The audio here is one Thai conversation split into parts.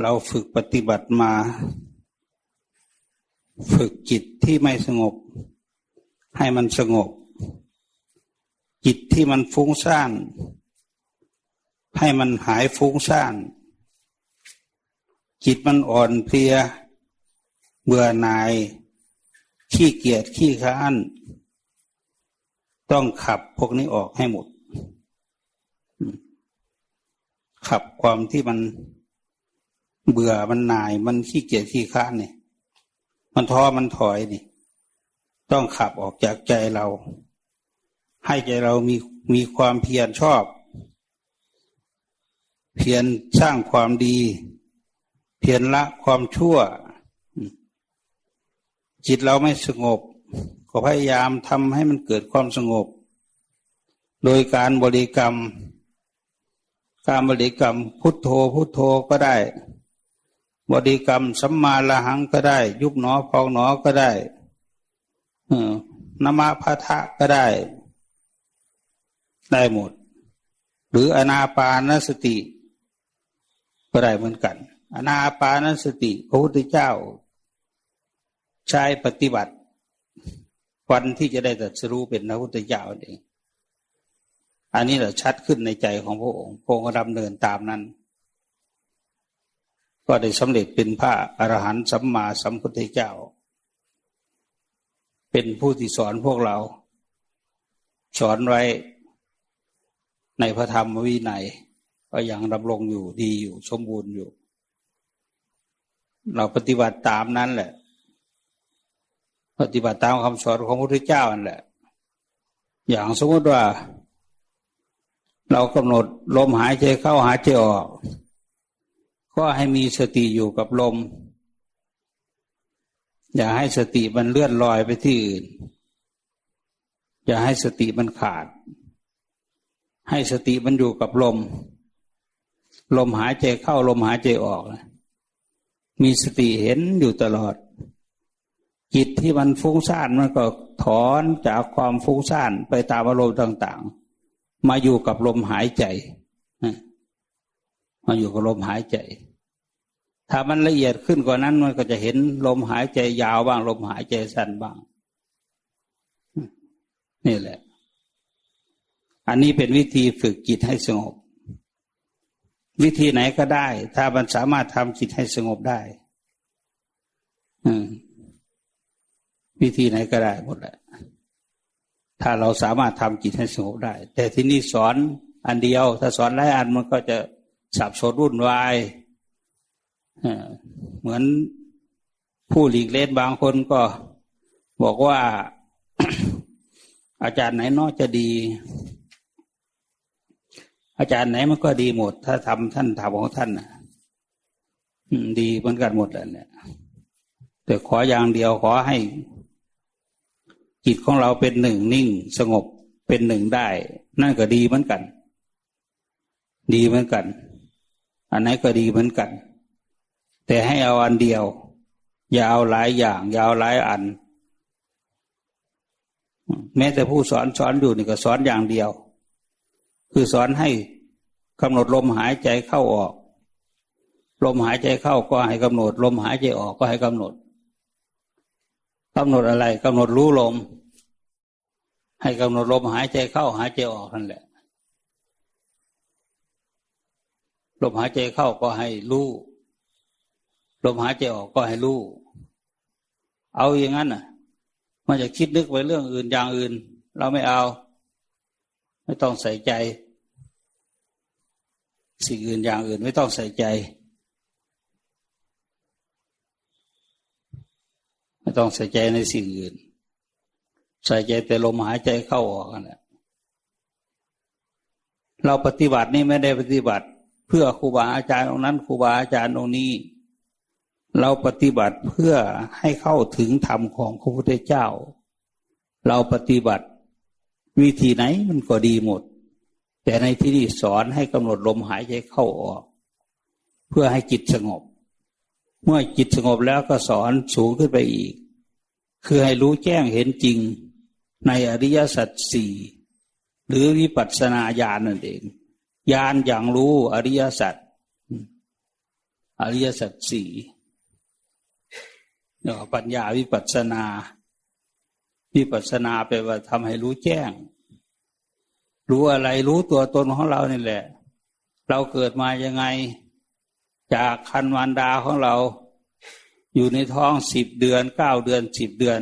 เราฝึกปฏิบัติมา ฝึกจิตที่ไม่สงบ ให้มันสงบ จิตที่มันฟุ้งซ่านให้มันหายฟุ้งซ่าน จิตมันอ่อนเพลีย เบื่อหน่าย ขี้เกียจขี้ค้าน ต้องขับพวกนี้ออกให้หมด ขับความที่มัน เบื่อมันหน่ายมันขี้เกียจขี้ค้านเนี่ย มันท้อมันถอยนี่ ต้องขับออกจากใจเรา ให้ใจเรามีมีความเพียรชอบ เพียรสร้างความดี เพียรละความชั่ว จิตเราไม่สงบ ก็พยายามทำให้มันเกิดความสงบ โดยการบริกรรม การบริกรรมพุทโธพุทโธก็ได้ บริกรรมสัมมาละหังก็ได้ ยุบหนอพองหนอก็ได้นมาพะทะก็ได้ ได้หมด หรืออนาปานสติ ก็ได้เหมือนกัน อนาปานสติพระพุทธเจ้า ใช้ปฏิบัติ วันที่จะได้ตรัสรู้เป็นพระพุทธเจ้าเองอันนี้เราชัดขึ้นในใจของพระองค์พระองค์ดำเนินตามนั้น ก็ได้สำเร็จเป็นพระอรหันต์สัมมาสัมพุทธเจ้า เป็นผู้ที่สอนพวกเรา สอนไว้ในพระธรรมวินัยก็ยังดำรงอยู่ดีอยู่สมบูรณ์อยู่ เราปฏิบัติตามนั้นแหละ ปฏิบัติตามคำสอนของพระพุทธเจ้านั่นแหละ อย่างสมมติว่า เรากำหนดลมหายใจเข้าหายใจออก ก็ให้มีสติอยู่กับลม อย่าให้สติมันเลื่อนลอยไปที่อื่น อย่าให้สติมันขาด ให้สติมันอยู่กับลม ลมหายใจเข้าลมหายใจออกมีสติเห็นอยู่ตลอด จิตที่มันฟุ้งซ่านมันก็ถอนจากความฟุ้งซ่านไปตามอารมณ์ต่าง ๆ มาอยู่กับลมหายใจ มาอยู่กับลมหายใจ ถ้ามันละเอียดขึ้นกว่านั้นมันก็จะเห็นลมหายใจยาวบ้าง ลมหายใจสั้นบ้าง นี่แหละ อันนี้เป็นวิธีฝึกจิตให้สงบ วิธีไหนก็ได้ ถ้ามันสามารถทำจิตให้สงบได้วิธีไหนก็ได้หมดแหละ ถ้าเราสามารถทำจิตให้สงบได้ แต่ที่นี่สอนอันเดียว ถ้าสอนหลายอันมันก็จะสับสนวุ่นวาย เหมือนผู้หลีกเล่นบางคนก็บอกว่าอาจารย์ไหนนอจะดี อาจารย์ไหนมันก็ดีหมด ถ้าทำท่านทำของท่านดีเหมือนกันหมดแหละเนี่ยแต่ขออย่างเดียวขอให้ จิตของเราเป็นหนึ่งนิ่งสงบเป็นหนึ่งได้ นั่นก็ดีเหมือนกัน ดีเหมือนกัน อันไหนก็ดีเหมือนกัน แต่ให้เอาอันเดียว อย่าเอาหลายอย่าง อย่าเอาหลายอัน แม้แต่ผู้สอนสอนอยู่นี่ก็สอนอย่างเดียว คือสอนให้กำหนดลมหายใจเข้าออก ลมหายใจเข้าก็ให้กำหนด ลมหายใจออกก็ให้กำหนดกำหนดอะไรกำหนดรู้ลม ให้กำหนดลมหายใจเข้าหายใจออกนั่นแหละลมหายใจเข้าก็ให้รู้ ลมหายใจออกก็ให้รู้ เอาอย่างนั้นน่ะ มันจะคิดนึกไปเรื่องอื่นอย่างอื่น เราไม่เอา ไม่ต้องใส่ใจ สิ่งอื่นอย่างอื่นไม่ต้องใส่ใจ ไม่ต้องใส่ใจในสิ่งอื่น ใส่ใจแต่ลมหายใจเข้าออกกันแหละเราปฏิบัตินี่ไม่ได้ปฏิบัติ เพื่อครูบาอาจารย์องค์นั้นครูบาอาจารย์องค์นี้ เราปฏิบัติเพื่อให้เข้าถึงธรรมของพระพุทธเจ้า เราปฏิบัติวิธีไหนมันก็ดีหมด แต่ในที่นี้สอนให้กำหนดลมหายใจเข้าออก เพื่อให้จิตสงบ เมื่อจิตสงบแล้วก็สอนสูงขึ้นไปอีก คือให้รู้แจ้งเห็นจริงในอริยสัจสี่หรือวิปัสสนาญาณนั่นเองญาณอย่างรู้อริยสัจอริยสัจสี่ ปัญญาวิปัสนา วิปัสนาแปว่าทำให้รู้แจ้ง รู้อะไรรู้ตัวตนของเรานี่แหละ เราเกิดมายังไง จากคันวันดาของเรา อยู่ในท้องสิบเดือนเก้าเดือนสิบเดือน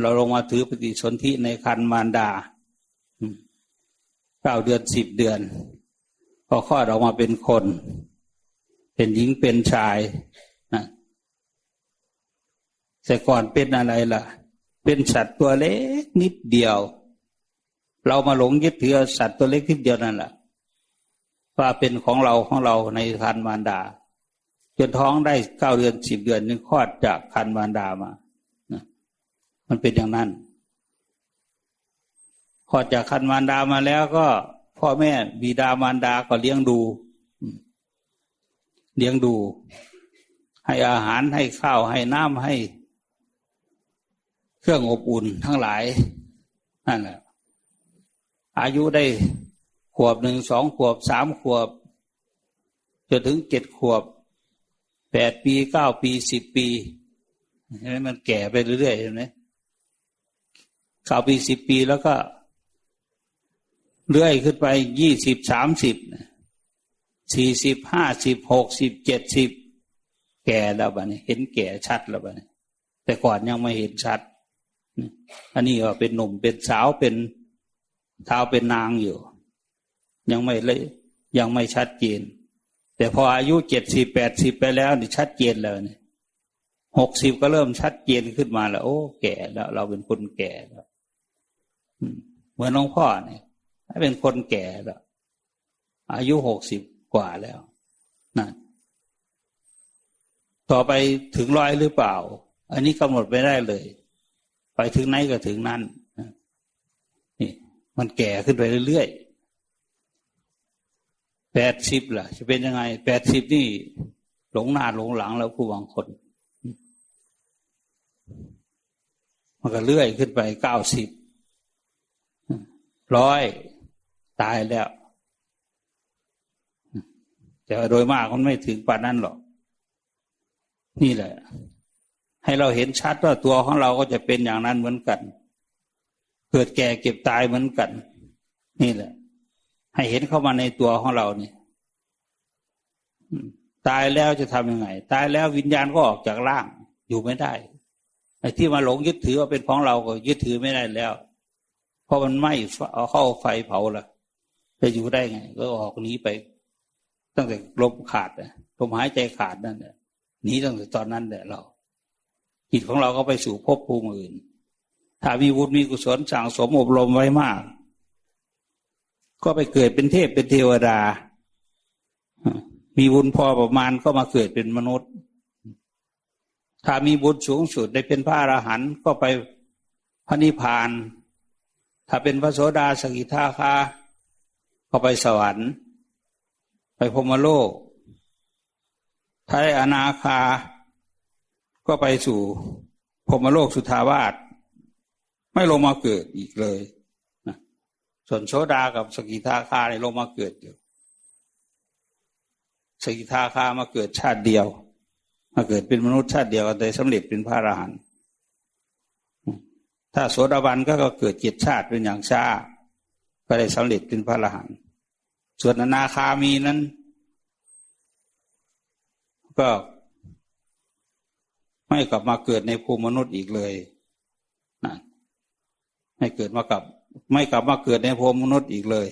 เราลงมาถือปฏิสนธิในคันมารดาเก้าเดือนสิบเดือนพอคลอดออกมาเป็นคน เป็นหญิงเป็นชาย แต่ก่อนเป็นอะไรล่ะ เป็นสัตว์ตัวเล็กนิดเดียว เรามาหลงยึดถือสัตว์ตัวเล็กนิดเดียวนั่นแหละว่าเป็นของเราของเราในคันมารดา จนท้องได้เก้าเดือนสิบเดือนนึงคลอดจากคันมารดามามันเป็นอย่างนั้นพอดจากคันมารดามาแล้วก็ พ่อแม่บิดามารดาก็เลี้ยงดู เลี้ยงดู ให้อาหารให้ข้าวให้น้ำให้ เครื่องอบอุ่นทั้งหลายนั่นแหละอายุได้ขวบหนึ่งสองขวบสามขวบจนถึงเจ็ดขวบแปดปีเก้าปีสิบปีเห็นไหมมันแก่ไปเรื่อยๆเห็นไหมเก้าปีสิบปีแล้วก็เลื่อยขึ้นไปยี่สิบสามสิบสี่สิบห้าสิบหกสิบเจ็ดสิบแก่แล้วบ้านี้ เห็นแก่ชัดแล้วบ้านี้แต่ก่อนยังไม่เห็นชัด อันนี้ก็เป็นหนุ่มเป็นสาวเป็นเท้าเป็นนางอยู่ ยังไม่เลยยังไม่ชัดเจน แต่พออายุเจ็ดสิบแปดสิบไปแล้วนี่ชัดเจนแล้วนี่หกสิบก็เริ่มชัดเจนขึ้นมาแล้ว โอ้แก่แล้ว เราเป็นคนแก่แล้วเหมือนน้องพ่อเนี่ยเป็นคนแก่แล้ว อายุหกสิบกว่าแล้วนะต่อไปถึงร้อยหรือเปล่า อันนี้กำหนดไม่ได้เลย ไปถึงไหนก็ถึงนั้นนี่ มันแก่ขึ้นไปเรื่อยๆแปดสิบล่ะ จะเป็นยังไงแปดสิบนี่ หลงหน้าหลงหลังแล้วผู้บางคน มันก็เลื่อยขึ้นไปเก้าสิบร้อยตายแล้ว แต่โดยมากมันไม่ถึงปานนั้นหรอก นี่แหละ ให้เราเห็นชัดว่าตัวของเราก็จะเป็นอย่างนั้นเหมือนกัน เกิดแก่เก็บตายเหมือนกัน นี่แหละ ให้เห็นเข้ามาในตัวของเราเนี่ยตายแล้วจะทำยังไง ตายแล้ววิญญาณก็ออกจากร่าง อยู่ไม่ได้ไอ้ที่มาหลงยึดถือว่าเป็นของเราก็ยึดถือไม่ได้แล้ว เพราะมันไหม้เอาเข้าไฟเผาละจะอยู่ได้ไง ก็ออกหนีไป ตั้งแต่ลมขาดลมหายใจขาดนั่นแหละหนีตั้งแต่ตอนนั้นแหละเรา จิตของเราก็ไปสู่ภพภูมิอื่น ถ้ามีบุญมีกุศลสั่งสมอบรมไว้มาก ก็ไปเกิดเป็นเทพเป็นเทวดา มีบุญพอประมาณก็มาเกิดเป็นมนุษย์ ถ้ามีบุญสูงสุดได้เป็นพระอรหันต์ก็ไปพระนิพพาน ถ้าเป็นพระโสดาสกิทาคาก็ไปสวรรค์ ไปพมโลก ถ้าได้อนาคา ก็ไปสู่พมโลกสุทาวาสไม่ลงมาเกิดอีกเลยนะส่วนโสดากับสกิทาคาในลงมาเกิดอยู่สกิทาคามาเกิดชาติเดียว มาเกิดเป็นมนุษย์ชาติเดียวแต่สำเร็จเป็นพระอรหันต์ถ้าโสดาบันก็เกิดเจ็ดชาติเป็นอย่างชาก็ได้สำเร็จเป็นพระอรหันต์ส่วนอนาคามีนั้น ก็ ไม่กลับมาเกิดในภูมิมนุษย์อีกเลยนะไม่เกิดมากับ ไม่กลับมาเกิดในภูมิมนุษย์อีกเลย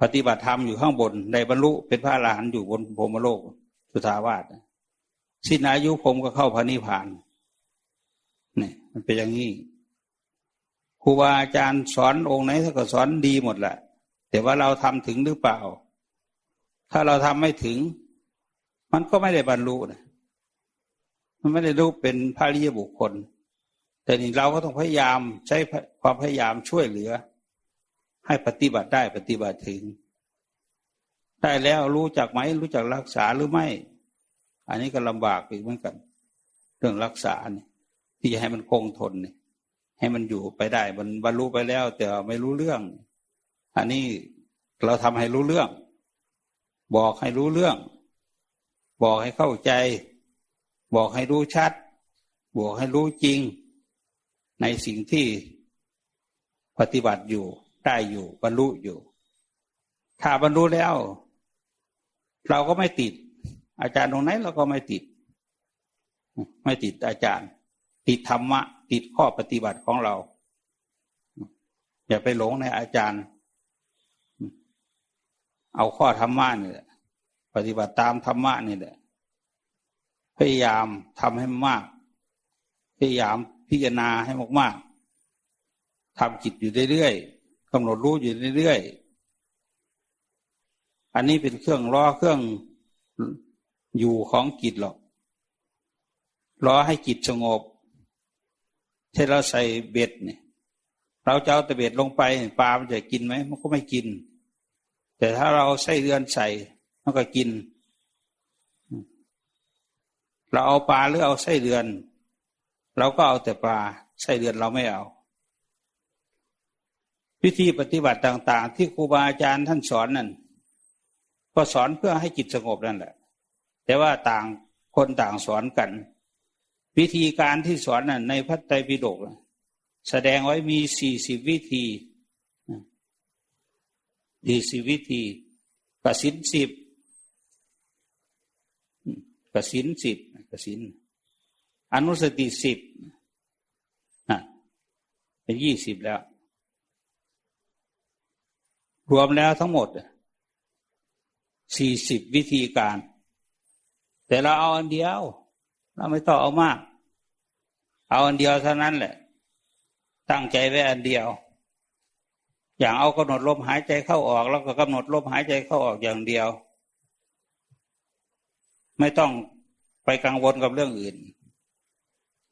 ปฏิบัติธรรมอยู่ข้างบนในบรรลุเป็นพระอรหันต์อยู่บนภูมิโลกสุทาวาสสิ้นอายุผมก็เข้าพระนิพพานเนี่ยมันเป็นอย่างนี้ครูบาอาจารย์สอนองค์ไหนท่านก็สอนดีหมดแหละแต่ว่าเราทำถึงหรือเปล่า ถ้าเราทำไม่ถึง มันก็ไม่ได้บรรลุนะมันไม่ได้รู้เป็นพระริยบุคคล แต่นี่เราก็ต้องพยายามใช้ความพยายามช่วยเหลือ ให้ปฏิบัติได้ปฏิบัติถึง ได้แล้วรู้จักไหมรู้จักรักษาหรือไม่ อันนี้ก็ลำบากอีกเหมือนกัน เรื่องรักษาเนี่ยที่จะให้มันคงทนเนี่ยให้มันอยู่ไปได้มันบรรลุไปแล้ว แต่ไม่รู้เรื่อง อันนี้เราทำให้รู้เรื่อง บอกให้รู้เรื่อง บอกให้เข้าใจ บอกให้รู้ชัด บอกให้รู้จริง ในสิ่งที่ปฏิบัติอยู่ได้อยู่บรรลุอยู่ ถ้าบรรลุแล้ว เราก็ไม่ติด อาจารย์ตรงไหนเราก็ไม่ติด ไม่ติดอาจารย์ ติดธรรมะ ติดข้อปฏิบัติของเรา อย่าไปหลงในอาจารย์ เอาข้อธรรมะเนี่แหละ ปฏิบัติตามธรรมะนี่แหละ พยายามทำให้มาก พยายามพิจารณาให้มากๆทำจิตอยู่เรื่อยๆกำหนดรู้อยู่เรื่อยๆอันนี้เป็นเครื่องล้อเครื่องอยู่ของจิตหรอกล้อให้จิตสงบที่นเราใส่เบ็ดเนี่ยเราจะเอาต่เบ็ดลงไปปลามันจะกินไหมมันก็ไม่กิน แต่ถ้าเราใส่เรือนใส่ มันก็กิน เราเอาปลาหรือเอาไส้เดือน เราก็เอาแต่ปลาไส้เดือนเราไม่เอาวิธีปฏิบัติต่าง ๆ ที่ครูบาอาจารย์ท่านสอนนั่นก็สอนเพื่อให้จิตสงบนั่นแหละ แต่ว่าต่างคนต่างสอนกัน วิธีการที่สอนนั่นในพระไตรปิฎกแสดงไว้มีสี่สิบวิธีดีสิบวิธีกสินสิบ กสินสิบกสินอนุสติสิบนะเป็นยี่สิบแล้ว รวมแล้วทั้งหมดสี่สิบวิธีการ แต่เราเอาอันเดียว เราไม่ต้องเอามาก เอาอันเดียวเท่านั้นแหละ ตั้งใจไว้อันเดียว อย่างเอากำหนดลมหายใจเข้าออก แล้วก็กำหนดลมหายใจเข้าออกอย่างเดียว ไม่ต้องไปกังวลกับเรื่องอื่น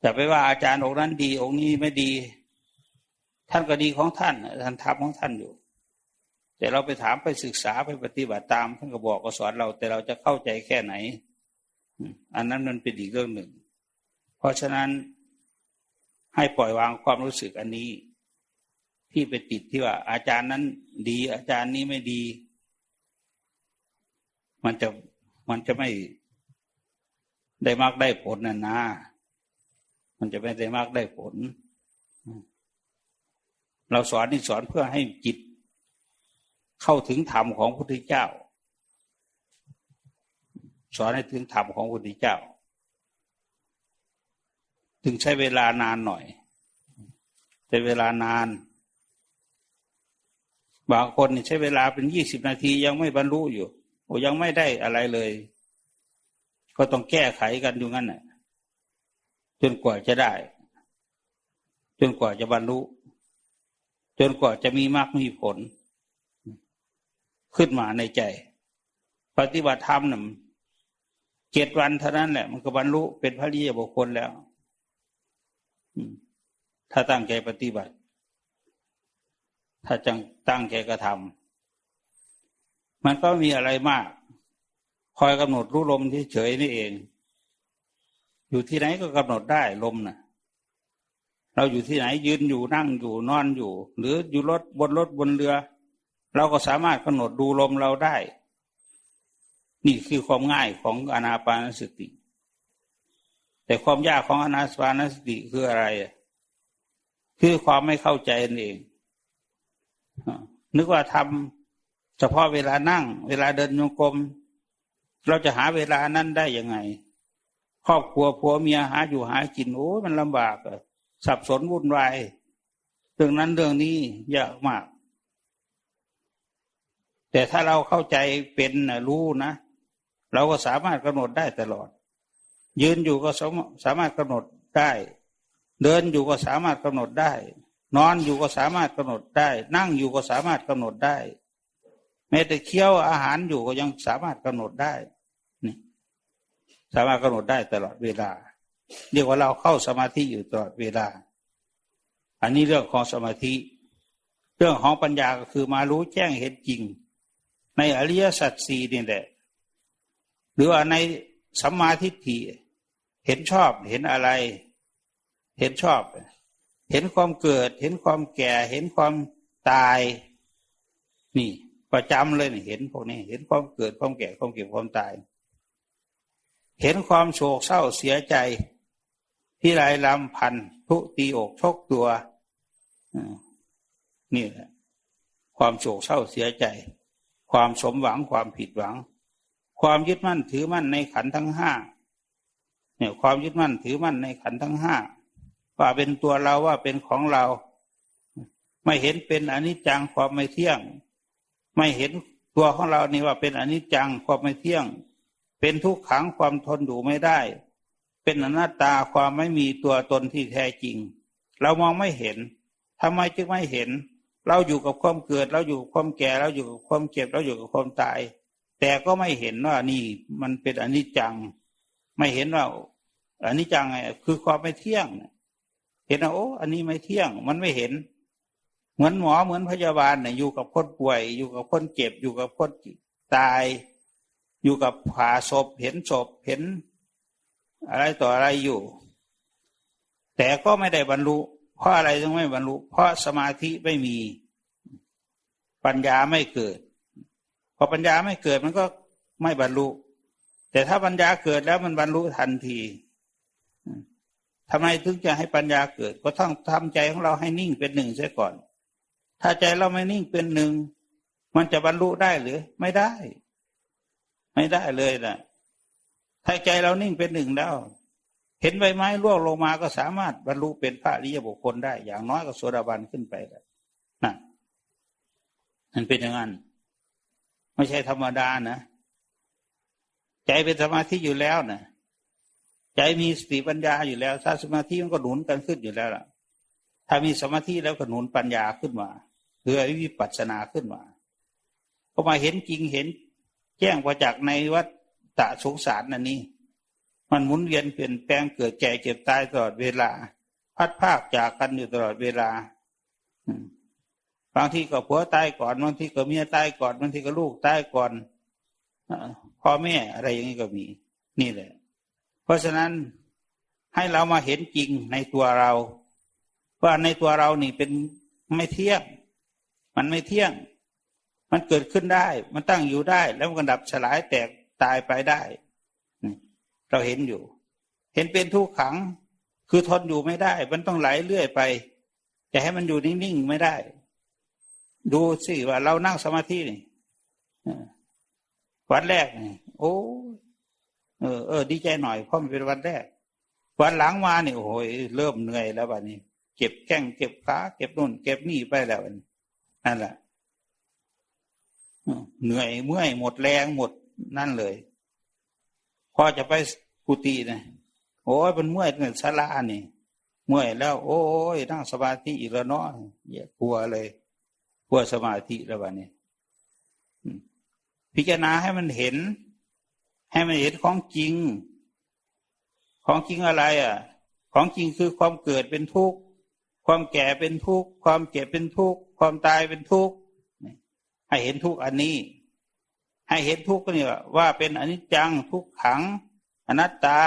จะไปว่าอาจารย์องค์นั้นดี องค์นี้ไม่ดี ท่านก็ดีของท่าน ท่านทำของท่านอยู่ แต่เราไปถามไปศึกษาไปปฏิบัติตาม ท่านก็บอกก็สอนเรา แต่เราจะเข้าใจแค่ไหน อันนั้นมันเป็นอีกเรื่องหนึ่ง เพราะฉะนั้นให้ปล่อยวางความรู้สึกอันนี้ ที่ไปติดที่ว่า อาจารย์นั้นดี อาจารย์นี้ไม่ดี มันจะมันจะไม่ ได้มากได้ผลนะนะมันจะไม่ได้มากได้ผล เราสอนนี่สอนเพื่อให้จิต เข้าถึงธรรมของพระพุทธเจ้า สอนให้ถึงธรรมของพระพุทธเจ้า ถึงใช้เวลานานหน่อยใช้เวลานาน บางคนใช้เวลาเป็นยี่สิบนาทียังไม่บรรลุอยู่ โอ้ยังไม่ได้อะไรเลย ก็ต้องแก้ไขกันอยู่งั้นน่ะจนกว่าจะได้ จนกว่าจะบรรลุ จนกว่าจะมีมากมีผล ขึ้นมาในใจ ปฏิบัติธรรมน่ะเจ็ดวันเท่านั้นแหละ มันก็บรรลุเป็นพระริยบุคคลแล้วถ้าตั้งใจปฏิบัติ ถ้าจังตั้งใจกระทำมันก็มีอะไรมาก คอยกำหนดรู้ลมเฉยๆนี่เอง อยู่ที่ไหนก็กำหนดได้ลมนะ่ะ เราอยู่ที่ไหนยืนอยู่นั่งอยู่นอนอยู่ หรืออยู่รถบนรถบนเรือ เราก็สามารถกำหนดดูลมเราได้ นี่คือความง่ายของอนาปานสติ แต่ความยากของอนาปานสติคืออะไรคือความไม่เข้าใจนั่นเองนึกว่าทำเฉพาะเวลานั่ง เวลาเดินโยกรม เราจะหาเวลานั้นได้ยังไง ครอบครัวผัวเมียหาอยู่หากินโอ้มันลำบากสับสนวุ่นวายเรื่องนั้นเรื่องนี้ยากมาก แต่ถ้าเราเข้าใจเป็นรู้นะ เราก็สามารถกำหนดได้ตลอด ยืนอยู่ก็สามารถกำหนดได้ เดินอยู่ก็สามารถกำหนดได้ นอนอยู่ก็สามารถกำหนดได้ นั่งอยู่ก็สามารถกำหนดได้แม้แต่เคี้ยวอาหารอยู่ก็ยังสามารถกำหนดได้ สามารถกำหนดได้ตลอดเวลา เรียกว่าเราเข้าสมาธิอยู่ตลอดเวลา อันนี้เรื่องของสมาธิ เรื่องของปัญญาก็คือมารู้แจ้งเห็นจริง ในอริยสัจสี่นี่แหละ หรือว่าในสัมมาทิฏฐิเห็นชอบเห็นอะไร เห็นชอบ เห็นความเกิด เห็นความแก่ เห็นความตาย นี่ประจำเลยเห็นพวกนี้ เห็นความเกิดความแก่ความเก็บความตาย เห็นความโศกเศร้าเสียใจ ที่ไรลำพันทุตีอกชกตัวนี่แหละความโศกเศร้าเสียใจ ความสมหวังความผิดหวัง ความยึดมั่นถือมั่นในขันทั้งห้าเนี่ยความยึดมั่นถือมั่นในขันทั้งห้าว่าเป็นตัวเราว่าเป็นของเรา ไม่เห็นเป็นอนิจจังความไม่เที่ยง ไม่เห็นตัวของเรานี่ว่าเป็นอนิจจังความไม่เที่ยง เป็นทุกขังความทนอยู่ไม่ได้ เป็นอนัตตาความไม่มีตัวตนที่แท้จริง เรามองไม่เห็นทำไมจึงไม่เห็น เราอยู่กับความเกิด เราอยู่กับความแก่ เราอยู่กับความเจ็บ เราอยู่กับความตาย แต่ก็ไม่เห็นว่านี่มันเป็นอนิจจัง ไม่เห็นว่าอนิจจังไงคือความไม่เที่ยง เห็นว่าโอ้อันนี้ไม่เที่ยง มันไม่เห็น เหมือนหมอเหมือนพยาบาลเนี่ยอยู่กับคนป่วย อยู่กับคนเจ็บอยู่กับคนตาย อยู่กับผ่าศพเห็นศพเห็น อะไรต่ออะไรอยู่ แต่ก็ไม่ได้บรรลุ เพราะอะไรถึงไม่บรรลุ เพราะสมาธิไม่มี ปัญญาไม่เกิด พอปัญญาไม่เกิดมันก็ไม่บรรลุ แต่ถ้าปัญญาเกิดแล้วมันบรรลุทันทีทำไมถึงจะให้ปัญญาเกิด ก็ต้องทำใจของเราให้นิ่งเป็นหนึ่งเสียก่อน ถ้าใจเราไม่นิ่งเป็นหนึ่ง มันจะบรรลุได้หรือไม่ได้ ไม่ได้เลยนะถ้าใจเรานิ่งเป็นหนึ่งแล้ว เห็นใบไม้ร่วงลงมาก็สามารถบรรลุเป็นพระริยบุคคลได้ อย่างน้อยก็โสดาบันขึ้นไปแล้วนะมันเป็นอย่างนั้น ไม่ใช่ธรรมดานะ ใจเป็นสมาธิอยู่แล้วนะใจมีสติปัญญาอยู่แล้ว ถ้าสมาธิมันก็หนุนกันขึ้นอยู่แล้วล่ะ ถ้ามีสมาธิแล้วก็หนุนปัญญาขึ้นมาเพื่อวิปัสสนาขึ้นมาพอมาเห็นจริงเห็น แจ้งประจักษ์ในวัฏฏะสงสารนั่นนี่มันหมุนเวียนเปลี่ยนแปลงเกิดแก่เจ็บตายตลอดเวลา พัดภาคจากกันอยู่ตลอดเวลาบางทีก็ผัวตายก่อนบางทีก็เมียตายก่อนบางทีก็ลูกตายก่อนพ่อแม่อะไรอย่างนี้ก็มี นี่แหละ เพราะฉะนั้นให้เรามาเห็นจริงในตัวเรา ว่าในตัวเรานี่เป็นไม่เที่ยง มันไม่เที่ยง มันเกิดขึ้นได้ มันตั้งอยู่ได้ แล้วมันก็ดับสลายแตกตายไปได้ เราเห็นอยู่ เห็นเป็นทุกขัง คือทนอยู่ไม่ได้ มันต้องไหลเรื่อยไป จะให้มันอยู่นิ่งๆไม่ได้ ดูสิว่าเรานั่งสมาธินี่วันแรกนี่โอ้เออเออดีใจหน่อยเพราะมันเป็นวันแรก วันหลังมาเนี่ยโอ้ยเริ่มเหนื่อยแล้วบัดนี้ เก็บแข้งเก็บขาเก็บนู่น เก็บนี่ไปแล้วนั่นแหละ เหนื่อยเมื่อยหมดแรงหมดนั่นเลย พอจะไปกุฏินะโอ้ยมันเมื่อยเงินสลานี่ เมื่อยแล้ว โอ้ยนั่งสมาธิอีกแล้วเนาะอย่ากลัวเลยกลัวสมาธิแล้วบัดนี้พิจารณาให้มันเห็น ให้มันเห็นของจริง ของจริงอะไร อะ ของจริงคือความเกิดเป็นทุกข์ความแก่เป็นทุกข์ความเจ็บเป็นทุกข์ความตายเป็นทุกข์ ให้เห็นทุกอันนี้ ให้เห็นทุกก็เนี่ยว่าเป็นอนิจจังทุกขัง อนัตตา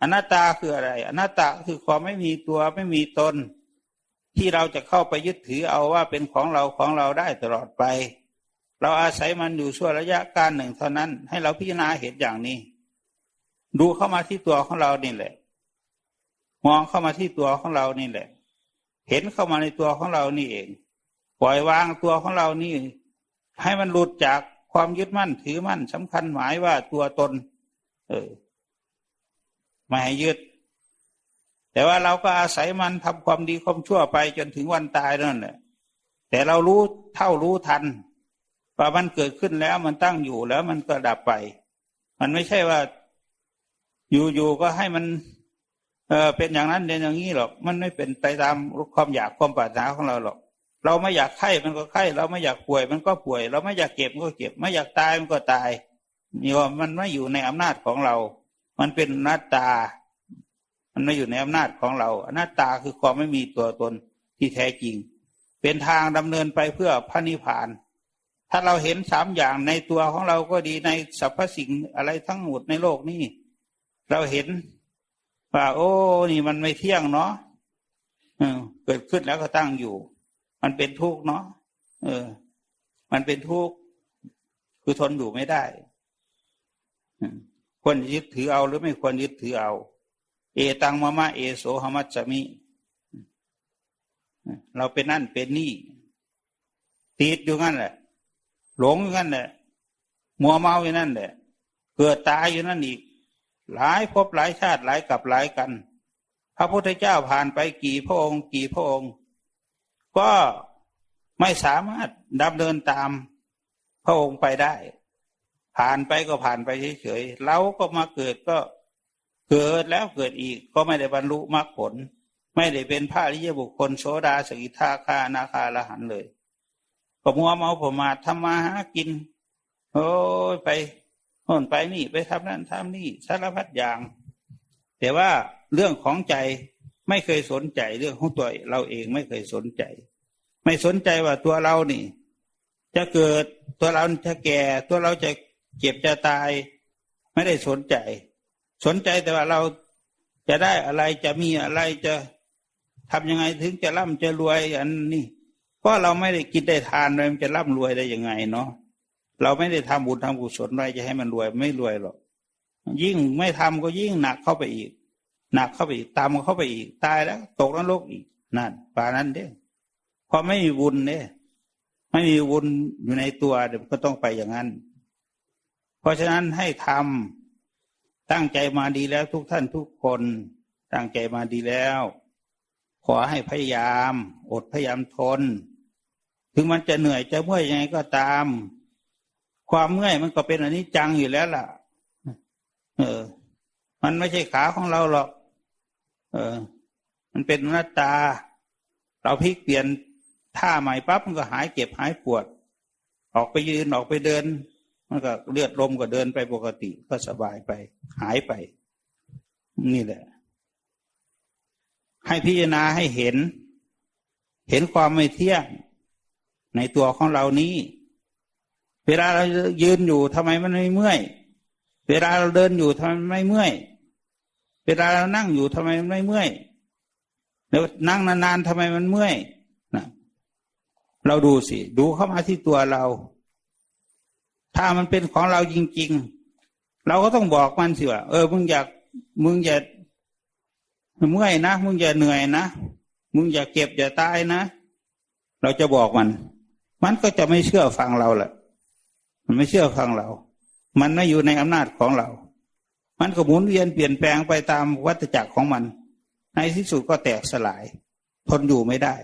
อนัตตาคืออะไร อนัตตาคือความไม่มีตัวไม่มีตน ที่เราจะเข้าไปยึดถือเอาว่าเป็นของเราของเราได้ตลอดไป เราอาศัยมันอยู่ชั่วระยะการหนึ่งเท่านั้น ให้เราพิจารณาเห็นอย่างนี้ ดูเข้ามาที่ตัวของเรานี่แหละ มองเข้ามาที่ตัวของเรานี่แหละ เห็นเข้ามาในตัวของเรานี่เอง ปล่อยวางตัวของเรานี่ ให้มันหลุดจากความยึดมั่นถือมั่นสำคัญหมายว่าตัวตน เออไม่ให้ยึด แต่ว่าเราก็อาศัยมันทำความดีความชั่วไปจนถึงวันตายนั่นแหละแต่เรารู้เท่ารู้ทันพอมันเกิดขึ้นแล้วมันตั้งอยู่แล้วมันก็ดับไป มันไม่ใช่ว่าอยู่ๆก็ให้มัน เออเป็นอย่างนั้นเป็นอย่างนี้หรอก มันไม่เป็นไปตามความอยากความปรารถนาของเราหรอก เราไม่อยากไข้มันก็ไข้ เราไม่อยากป่วยมันก็ป่วย เราไม่อยากเก็บมันก็เก็บ ไม่อยากตายมันก็ตายนี่ว่ามันไม่อยู่ในอำนาจของเรา มันเป็นหน้าตา มันไม่อยู่ในอำนาจของเราหน้าตาคือความไม่มีตัวตนที่แท้จริง เป็นทางดำเนินไปเพื่อพระนิพพาน ถ้าเราเห็นสามอย่างในตัวของเราก็ดีในสรรพสิ่งอะไรทั้งหมดในโลกนี้เราเห็นว่าโอ้ นี่มันไม่เที่ยงเนาะเกิดขึ้นแล้วก็ตั้งอยู่ มันเป็นทุกข์เนาะเออ มันเป็นทุกข์คือทนอยู่ไม่ได้ควรยึดถือเอาหรือไม่ควรยึดถือเอา เอตังมะมะเอโสหมัจจมิเราเป็นนั่นเป็นนี่ติดอยู่งั้นแหละ หลงอยู่งั้นแหละมัวเมาอยู่นั่นแหละ เกิดตายอยู่นั่นอีก หลายภพหลายชาติหลายกับหลายกัน พระพุทธเจ้าผ่านไปกี่พระองค์ กี่พระองค์ ก็ไม่สามารถดำเนินตามพระองค์ไปได้ ผ่านไปก็ผ่านไปเฉยๆเราก็มาเกิดก็เกิดแล้วเกิดอีกก็ไม่ได้บรรลุมรรคผล ไม่ได้เป็นพระริยบุคคลโสดาสกิทาคานาคาละหันเลยก็มัวเมาผมมาทำมาหากิน โอ้ยไปโน่นไปนี่ไปทำนั่นทำนี่สารพัดอย่าง แต่ว่าเรื่องของใจ ไม่เคยสนใจเรื่องของตัวเราเองไม่เคยสนใจ ไม่สนใจว่าตัวเรานี่ จะเกิดตัวเราจะแก่ ตัวเราจะเจ็บจะตาย ไม่ได้สนใจ สนใจแต่ว่าเราจะได้อะไรจะมีอะไรจะทำยังไงถึงจะร่ำจะรวยอันนี้ก็เราไม่ได้กินได้ทานเลยมันจะร่ำรวยได้ยังไงเนาะเราไม่ได้ทำบุญทำกุศลอะไรจะให้มันรวยไม่รวยหรอกยิ่งไม่ทำก็ยิ่งหนักเข้าไปอีก หนักเข้าไปอีกตามเข้าไปอีก ตายแล้ว ตกนรกอีกนั่นป่านั้นเด้พอไม่มีบุญเนี่ยไม่มีบุญอยู่ในตัวเดี๋ยวก็ต้องไปอย่างนั้น เพราะฉะนั้นให้ทำตั้งใจมาดีแล้วทุกท่านทุกคนตั้งใจมาดีแล้ว ขอให้พยายาม อดพยายามทน ถึงมันจะเหนื่อยจะเมื่อยยังไงก็ตาม ความเมื่อยมันก็เป็นอันนี้จังอยู่แล้วล่ะ เออ มันไม่ใช่ขาของเราหรอก เออ มันเป็นหน้าตา เราพลิกเปลี่ยนท่าใหม่ปั๊บมันก็หายเจ็บหายปวด ออกไปยืนออกไปเดิน มันก็เลือดลมก็เดินไปปกติก็สบายไป หายไป นี่แหละ ให้พิจารณาให้เห็น เห็นความไม่เที่ยงในตัวของเรานี้ เวลาเรายืนอยู่ทำไมมันไม่เมื่อย เวลาเราเดินอยู่ทำไมไม่เมื่อย เวลาเรานั่งอยู่ทำไมมันไม่เมื่อยแล้วนั่งนานๆทำไมมันเมื่อยนะเราดูสิ ดูเข้ามาที่ตัวเรา ถ้ามันเป็นของเราจริง ๆ เราก็ต้องบอกมันสิว่าเออมึงอยากมึงอย่าเมื่อยนะมึงอย่าเหนื่อยนะมึงอย่าเก็บอย่าตายนะ เราจะบอกมัน มันก็จะไม่เชื่อฟังเราแหละมันไม่เชื่อฟังเรา มันไม่อยู่ในอำนาจของเรา มันก็หมุนเวียนเปลี่ยนแปลงไปตามวัฏจักรของมัน ในที่สุดก็แตกสลาย ทนอยู่ไม่ได้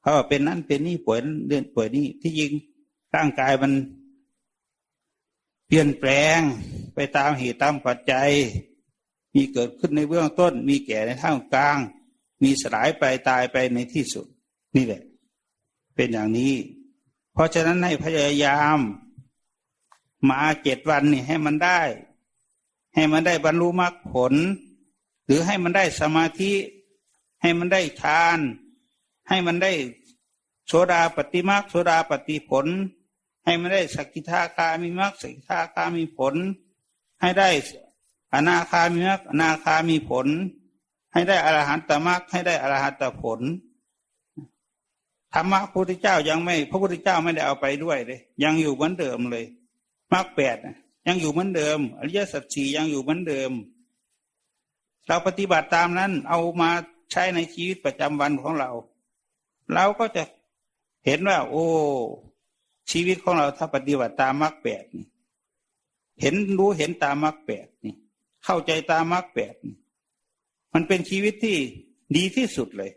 เพราะว่าเป็นนั่นเป็นนี่ป่วยเรื่องป่วยนี่ที่ยิงร่างกายมัน เปลี่ยนแปลงไปตามเหตุตามปัจจัย มีเกิดขึ้นในเบื้องต้น มีแก่ในท่ามกลาง มีสลายไปตายไปในที่สุด นี่แหละ เป็นอย่างนี้ เพราะฉะนั้นให้พยายาม มาเจ็ดวันนี่ให้มันได้ ให้มันได้บรรลุมรรคผล หรือให้มันได้สมาธิ ให้มันได้ฌาน ให้มันได้โสดาปฏิมรรคโสดาปฏิผล ให้มันได้สกิทาคามีมรรคสกิทาคามีผล ให้ได้อนาคามีมรรคอนาคามีผล ให้ได้อรหันตมรรคให้ได้อรหันตผลธรรมะพระพุทธเจ้ายังไม่ พระพุทธเจ้าไม่ได้เอาไปด้วยเลย ยังอยู่เหมือนเดิมเลยมรรคแปด ยังอยู่เหมือนเดิม อริยสัจสี่ยังอยู่เหมือนเดิม เราปฏิบัติตามนั้น เอามาใช้ในชีวิตประจำวันของเรา เราก็จะเห็นว่า โอ้ ชีวิตของเราถ้าปฏิบัติตามมรรคแปดเห็นรู้เห็นตามมรรคแปดนี่ เข้าใจตามมรรคแปดมันเป็นชีวิตที่ดีที่สุดเลย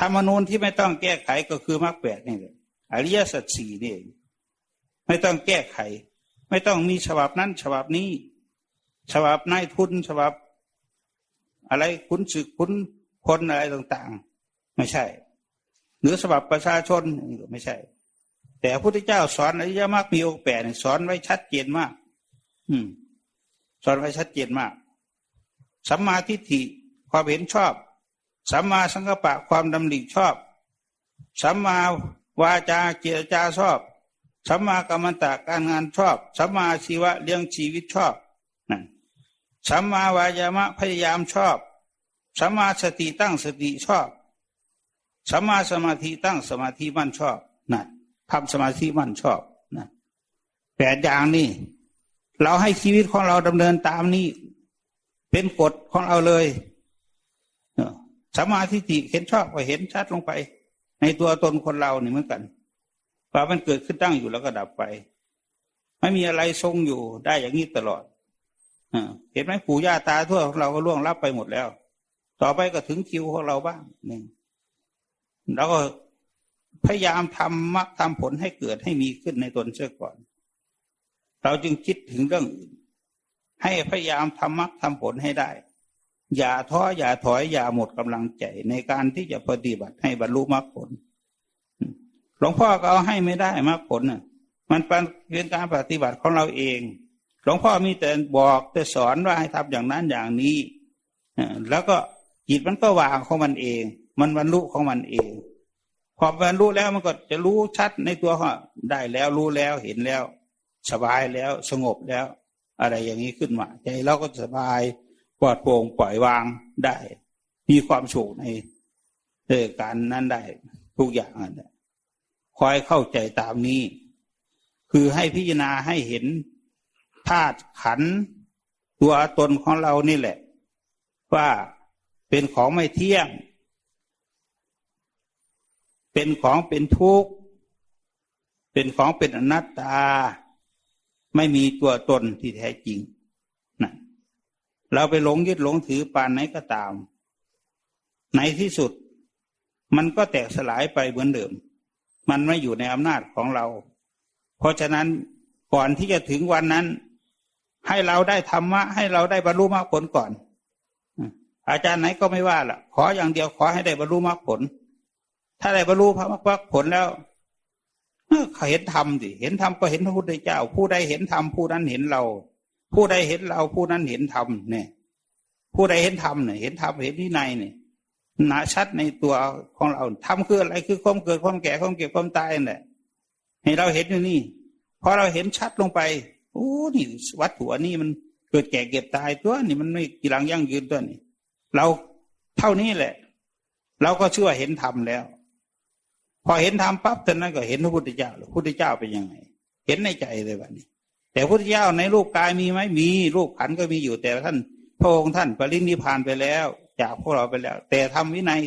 ธรรมนูญที่ไม่ต้องแก้ไขก็คือมรรคแปดนี่แหละอริยสัจสี่นี่ไม่ต้องแก้ไข ไม่ต้องมีฉบับนั้น ฉบับนี้ ฉบับนายทุนฉบับ อะไรคุณศึกคุณคนอะไรต่าง ๆ ไม่ใช่ หรือฉบับประชาชนไม่ใช่ แต่พระพุทธเจ้าสอนอริยมรรคมีองค์แปดสอนไว้ชัดเจนมาก อืม สอนไว้ชัดเจนมากสัมมาทิฏฐิความเห็นชอบสัมมาสังกปะความดำริชอบสัมมาวาจาเจรจาชอบ สัมมากรรมตะการงานชอบสัมมาชีวะเลี้ยงชีวิตชอบนั่นสัมมาวายามะพยายามชอบสัมมาสติตั้งสติชอบสัมมาสมาธิตั้งสมาธิมั่นชอบนั่นทำสมาธิมั่นชอบนะแปดอย่างนี่เราให้ชีวิตของเราดำเนินตามนี้ เป็นกฎของเราเลยสัมมาธิิเห็นชอบก็เห็นชัดลงไป ในตัวตนคนเรานี่เหมือนกัน ว่ามันเกิดขึ้นตั้งอยู่แล้วก็ดับไป ไม่มีอะไรทรงอยู่ได้อย่างนี้ตลอดเห็นไหมปู่ย่าตาทั่วของเราก็ล่วงลับไปหมดแล้ว ต่อไปก็ถึงคิวของเราบ้างหนึ่งแล้วก็พยายามทำมรรคทำผลให้เกิดให้มีขึ้นในตนเชื่อก่อน เราจึงคิดถึงเรื่องอื่น ให้พยายามทำมรรคทำผลให้ได้ อย่าท้ออย่าถอยอย่าหมดกำลังใจในการที่จะปฏิบัติให้บรรลุมรรคผล หลวงพ่อก็เอาให้ไม่ได้มรรคผลน่ะ มันเป็นการปฏิบัติของเราเอง หลวงพ่อมีแต่บอกแต่สอนว่าให้ทำอย่างนั้นอย่างนี้แล้วก็จิตมันก็วางของมันเอง มันบรรลุของมันเอง พอบรรลุแล้วมันก็จะรู้ชัดในตัวเขาได้แล้วรู้แล้วเห็นแล้ว สบายแล้วสงบแล้ว อะไรอย่างนี้ขึ้นมาใจเราก็สบายปลอดโปร่งปล่อยวางได้ มีความสุขในเรื่องการนั้นได้ทุกอย่างนั่นค อยเข้าใจตามนี้ คือให้พิจารณาให้เห็นธาตุขันตัวตนของเรานี่แหละ ว่าเป็นของไม่เที่ยง เป็นของเป็นทุกข์ เป็นของเป็นอนัตตา ไม่มีตัวตนที่แท้จริงนะเราไปหลงยึดหลงถือปานไหนก็ตาม ในที่สุด มันก็แตกสลายไปเหมือนเดิม มันไม่อยู่ในอำนาจของเรา เพราะฉะนั้นก่อนที่จะถึงวันนั้น ให้เราได้ธรรมะ ให้เราได้บรรลุมรรคผลก่อน อาจารย์ไหนก็ไม่ว่าล่ะ ขออย่างเดียวขอให้ได้บรรลุมรรคผล ถ้าได้บรรลุพระมรรคผลแล้วเขาเห็นธรรมสิเห็นธรรมก็เห็นพระพุทธเจ้า ผู้ใดเห็นธรรมผู้นั้นเห็นเรา ผู้ใดเห็นเราผู้นั้นเห็นธรรมเนี่ย ผู้ใดเห็นธรรมเนี่ยเห็นธรรมเห็นที่ในเนี่ย หนาชัดในตัวของเราธรรมคืออะไรคือความเกิดความแก่ความเก็บความตายนั่นแหละให้เราเห็นอยู่นี่พอเราเห็นชัดลงไปโอ้นี่วัตถุอันนี้มันเกิดแก่เก็บตายตัวนี่มันไม่กีรังยั่งยืนตัวนี่เราเท่านี้แหละ เราก็เชื่อเห็นธรรมแล้ว พอเห็นธรรมปั๊บท่านนั้นก็เห็นพระพุทธเจ้าพระพุทธเจ้าเป็นยังไง เห็นในใจเลยวันนี้ แต่พระพุทธเจ้าในรูปกายมีไหมมีรูปขันก็มีอยู่แต่ท่านพระองค์ท่านปรินิพานไปแล้ว จากพวกเราไปแล้ว แต่ทำวินัย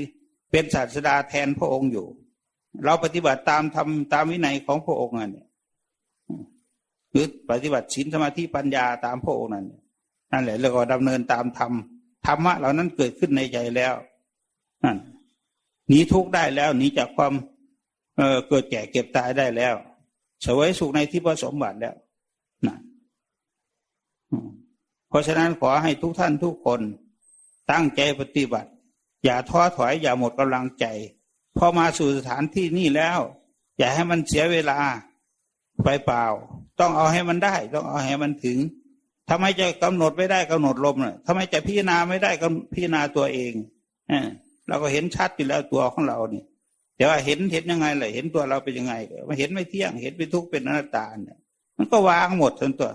เป็นศาสดาแทนพระองค์อยู่ เราปฏิบัติตามทำตามวินัยของพระองค์นั่นเนี่ยหรือปฏิบัติศีลสมาธิปัญญาตามพระองค์นั่นนั่นแหละแล้วก็ดำเนินตามธรรมธรรมะเหล่านั้นเกิดขึ้นในใจแล้วนั่นหนีทุกข์ได้แล้วหนีจากความเออเกิดแก่เก็บตายได้แล้วสวยสุขในที่ผสมบัติแล้วนะเพราะฉะนั้นขอให้ทุกท่านทุกคน ตั้งใจปฏิบัติ อย่าท้อถอยอย่าหมดกำลังใจ พอมาสู่สถานที่นี่แล้ว อย่าให้มันเสียเวลาไปเปล่า ต้องเอาให้มันได้ ต้องเอาให้มันถึงทำไมจะกำหนดไม่ได้กำหนดลมเน่ะทำไมจะพิจารณาไม่ได้ก็พิจารณาตัวเองเอเราก็เห็นชัดอยู่แล้วตัวของเรานี่แต่ว่าเห็นเห็นยังไงเลยเห็นตัวเราเป็นยังไงมาเห็นไม่เที่ยงเห็นเป็นทุกข์เป็นอนัตตาเนี่ย มันก็วางหมดทั้งตัว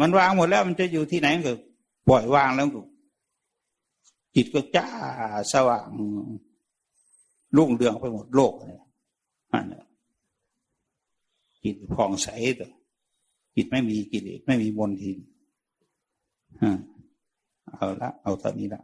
มันวางหมดแล้วมันจะอยู่ที่ไหนก็ปล่อยวางแล้วก็ จิตก็จ้าสว่างรุ่งเรืองไปหมดโลกเนี่ยจิตผ่องใสตัวจิตไม่มีกิเลสไม่มีมลทินเอาละ เอาตอนนี้ละ